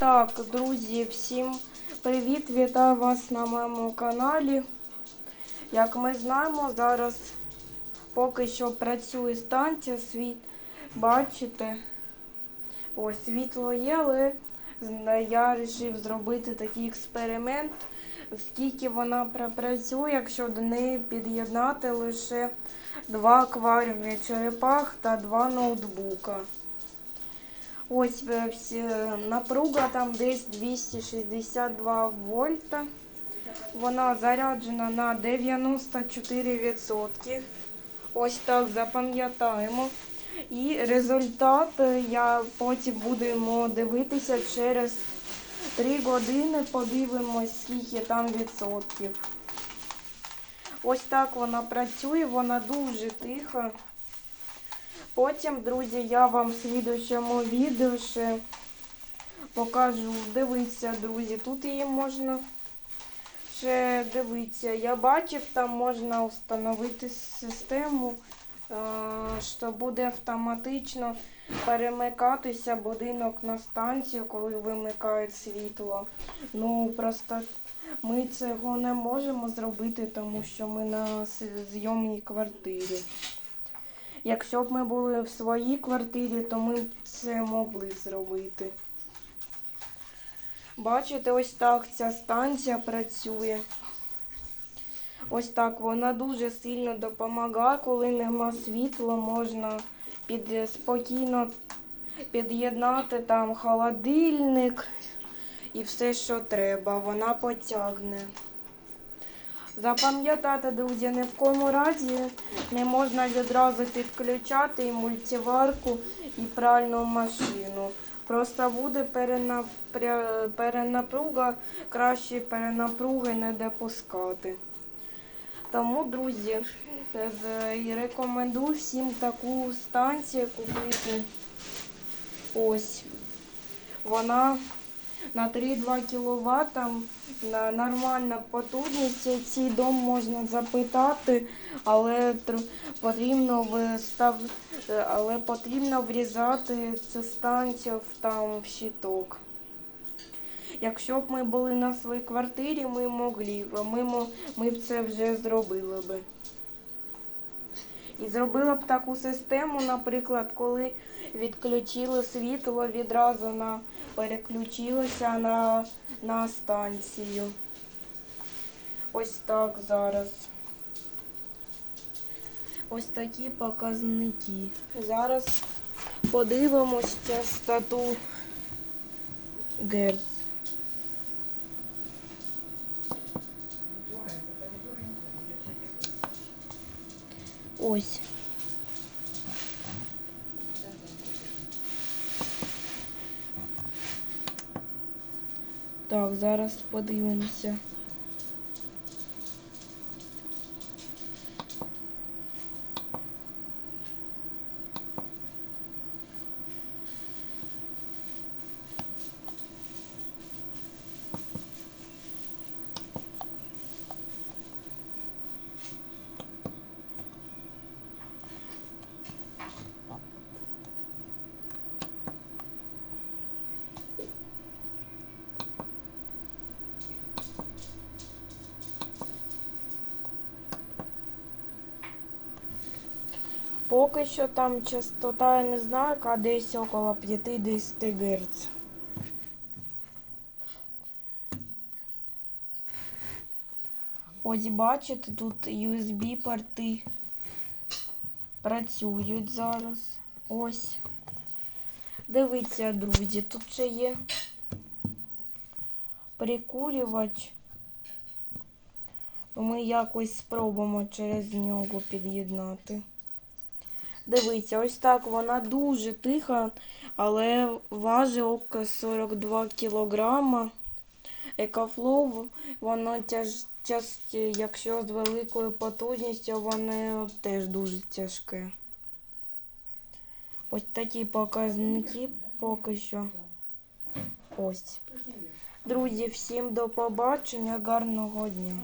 Так, друзі, всім привіт! Вітаю вас на моєму каналі. Як ми знаємо, зараз поки що працює станція світ. Бачите, ось світло є, але я вирішив зробити такий експеримент, скільки вона пропрацює, якщо до неї під'єднати лише два акваріумі черепах та два ноутбука. Ось е, напруга там десь 262 вольта. Вона заряджена на 94%. Ось так запам'ятаємо. І результат е, я потім будемо дивитися через 3 години. Подивимось, скільки там відсотків. Ось так вона працює, вона дуже тиха. Потім, друзі, я вам в слідущому відео ще покажу. Дивіться, друзі, тут її можна ще дивитися. Я бачив, там можна встановити систему, е, що буде автоматично перемикатися будинок на станцію, коли вимикають світло. Ну, просто ми цього не можемо зробити, тому що ми на зйомній квартирі. Якщо б ми були в своїй квартирі, то ми б це могли зробити. Бачите, ось так ця станція працює. Ось так вона дуже сильно допомагає, коли нема світла, можна під, спокійно під'єднати там холодильник і все, що треба. Вона потягне. Запам'ятати, друзі, ні в кому разі не можна відразу підключати і мультиварку, і пральну машину. Просто буде перенапруга, краще перенапруги не допускати. Тому, друзі, і рекомендую всім таку станцію купити. Ось. Вона на 3-2 кВт на нормальна потужність. Цей дом можна запитати, але потрібно вистав... але потрібно врізати цю станцію в там в щиток. Якщо б ми були на своїй квартирі, ми могли ми, ми б це вже зробили би. І зробила б таку систему, наприклад, коли відключили світло, відразу на, переключилося на, на станцію. Ось так зараз. Ось такі показники. Зараз подивимось частоту Герц. Ось. Так, зараз подивимося. Поки що там частота, я не знаю, яка десь около 50 Гц. Ось бачите, тут USB порти працюють зараз. Ось. Дивіться, друзі, тут ще є прикурювач. Ми якось спробуємо через нього під'єднати. Дивіться, ось так вона дуже тиха, але важить около 42 кілограма. Екофлоу, воно тяж, тяж, якщо з великою потужністю, воно теж дуже тяжке. Ось такі показники поки що. Ось. Друзі, всім до побачення, гарного дня.